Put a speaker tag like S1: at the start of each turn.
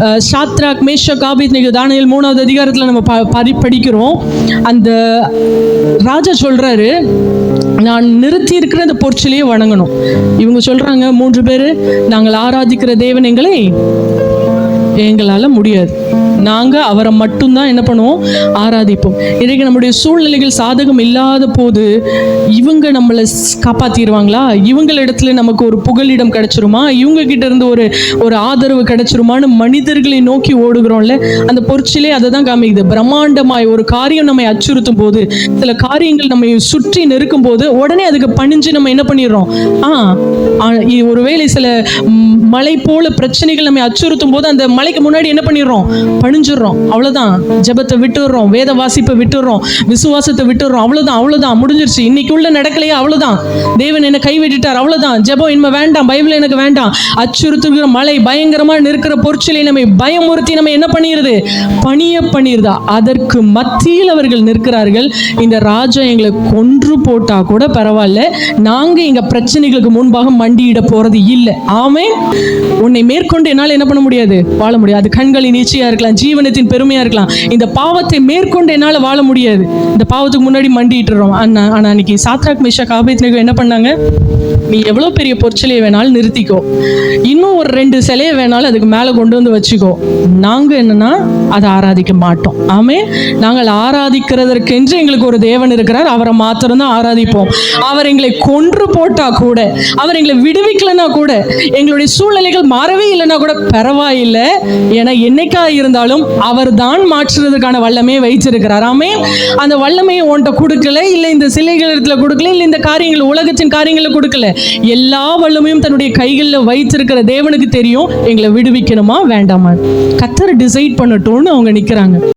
S1: அஹ், மேஷ காபித் Abednego Daniel மூணாவது அதிகாரத்தில் நம்ம ப- படி படிக்கிறோம் அந்த ராஜா சொல்கிறாரு நான் நிறுத்தி இருக்கிற அந்த பொற்சிலையே வணங்கணும். இவங்க சொல்கிறாங்க மூன்று பேர் நாங்கள் ஆராதிக்கிற தேவன் எங்களை முடியாது. நாங்கள் அவரை மட்டும்தான் என்ன பண்ணுவோம்? ஆராதிப்போம். இன்றைக்கு நம்முடைய சூழ்நிலைகள் சாதகம் இல்லாத போது இவங்க நம்மளை காப்பாற்றிடுவாங்களா இவங்களிடத்துல நமக்கு ஒரு புகலிடம் கிடைச்சிருமா? இவங்க கிட்ட இருந்து ஒரு ஒரு ஆதரவு கிடைச்சிருமான்னு மனிதர்களை நோக்கி ஓடுகிறோம்ல? அந்த பொறிச்சிலே அதை தான் காமிக்குது. பிரம்மாண்டமாய் ஒரு காரியம் நம்மை அச்சுறுத்தும் போது சில காரியங்கள் நம்மை சுற்றி நெருக்கும் போது உடனே அதுக்கு பணிஞ்சு நம்ம என்ன பண்ணிடுறோம்? ஆ ஒருவேளை சில மலை போல பிரச்சனைகள் நம்மை அச்சுறுத்தும் போது அந்த மலைக்கு முன்னாடி என்ன என்ன பண்ணிடுறோம்? பணிஞ்சிடுறோம். அவ்வளோதான் ஜபத்தை விட்டுடுறோம். வேத வாசிப்பை விட்டுடுறோம். விசுவாசத்தை விட்டுடுறோம். அவ்வளோதான் அவ்வளோதான் முடிஞ்சிருச்சு. இன்னைக்கு உள்ள நடக்கலையே அவ்வளோதான் தேவன் என்னை கைவிட்டுட்டார். அவ்வளோதான் ஜபம் இனிமே வேண்டாம். பைபிள் எனக்கு வேண்டாம். அச்சுறுத்துகிற மலை பயங்கரமாக நிற்கிற பொருட்களை நம்மை பயமுறுத்தி நம்ம என்ன பண்ணிடுது? பணிய பண்ணிடுதா. அதற்கு மத்தியில் அவர்கள் நிற்கிறார்கள். இந்த ராஜா எங்களை கொன்று போட்டா கூட பரவாயில்ல. நாங்கள் எங்கள் பிரச்சனைகளுக்கு முன்பாக மண்டியிட போகிறது இல்லை. ஆமே உன்னை மேற்கொண்டு என்னால் என்ன பண்ண முடியாது? வாழ முடியாது. கண் கண்களின் நீச்சியா இருக்கலாம் ஜீவனத்தின் பெருமையா இருக்கலாம். இந்த பாவத்தை மேற்கொண்டு என்னால் வாழ முடியாது. இந்த பாவத்துக்கு முன்னாடி மண்டிட்டுறோம் அண்ணா ஆனா அன்னைக்கு சாத்ராக் மிஷா காபேத்னேகோ என்ன பண்ணாங்க? நீ எவ்வளோ பெரிய பொற்சிலையை வேணாலும் நிறுத்திக்கோ. இன்னும் ஒரு ரெண்டு சிலையை வேணாலும் அதுக்கு மேலே கொண்டு வந்து வச்சுக்கோ. நாங்கள் என்னன்னா அதை ஆராதிக்க மாட்டோம். ஆமே நாங்கள் ஆராதிக்கிறதற்கென்று எங்களுக்கு ஒரு தேவன் இருக்கிறார். அவரை மாத்திரம்தான் ஆராதிப்போம். அவர் எங்களை கொன்று போட்டா கூட அவர் எங்களை விடுவிக்கலன்னா கூட எங்களுடைய சூழ்நிலைகள் மாறவே இல்லைன்னா கூட பரவாயில்லை. ஏன்னா என்னைக்கா இருந்தாலும் அவர் தான் மாற்றுறதுக்கான வல்லமையை வைச்சிருக்கிறார் ஆமே அந்த வல்லமையை உன்கிட்ட கொடுக்கல இல்லை இந்த சிலைகள் இடத்துல கொடுக்கல இல்லை இந்த காரியங்கள் உலகத்தின் காரியங்களை கொடுக்கல. எல்லா வல்லமையும் தன்னுடைய கைகளில் வைத்திருக்கிற தேவனுக்கு தெரியும். எங்களை விடுவிக்கணுமா வேண்டாமா? கத்தர் டிசைட் பண்ணட்டும்னு அவங்க நிற்கிறாங்க